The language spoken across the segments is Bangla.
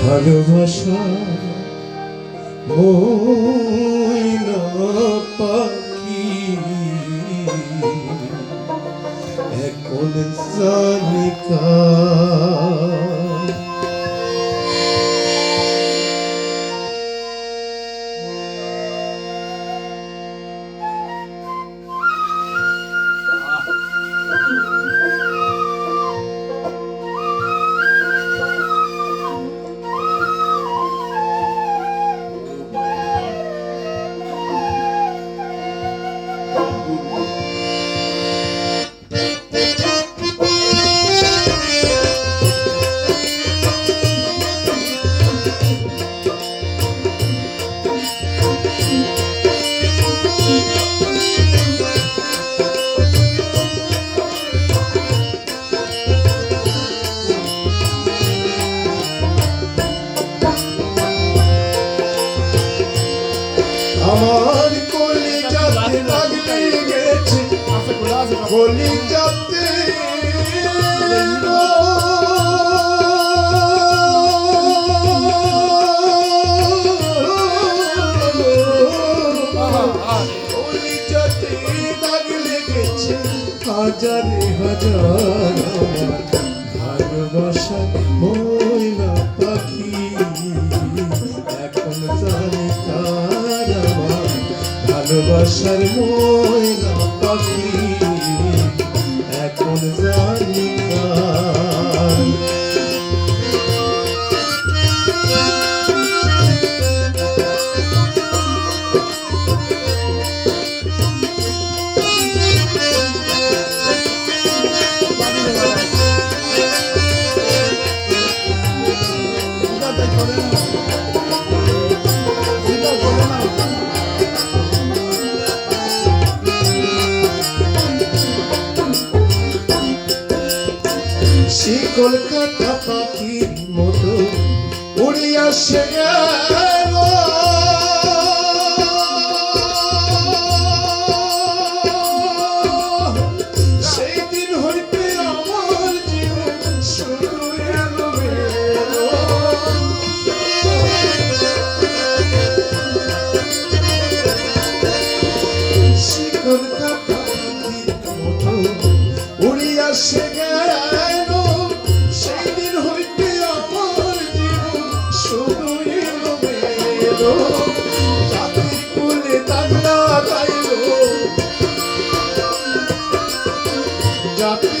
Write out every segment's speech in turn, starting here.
ভালোবাসা মইন পাখি। এখন জানিকা আমার কলি জাতি লাগলে গেছে। কলি জাতি হাজারে হাজার ভালোবাসা মোর আশার ময়না পাখি। সে কলকাতা পাখির মতো উড়িয়া সে গেল। Shabbat.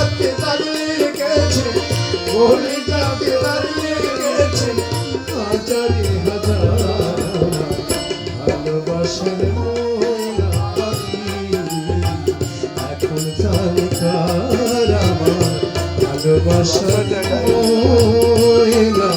জাতি দাঁড়িয়ে গেছে বহুলি জাতি দাঁড়িয়ে গেছে হাজারি হাজার ভালোবাসার এখন জানকার আমার ভালোবাসার মহিলা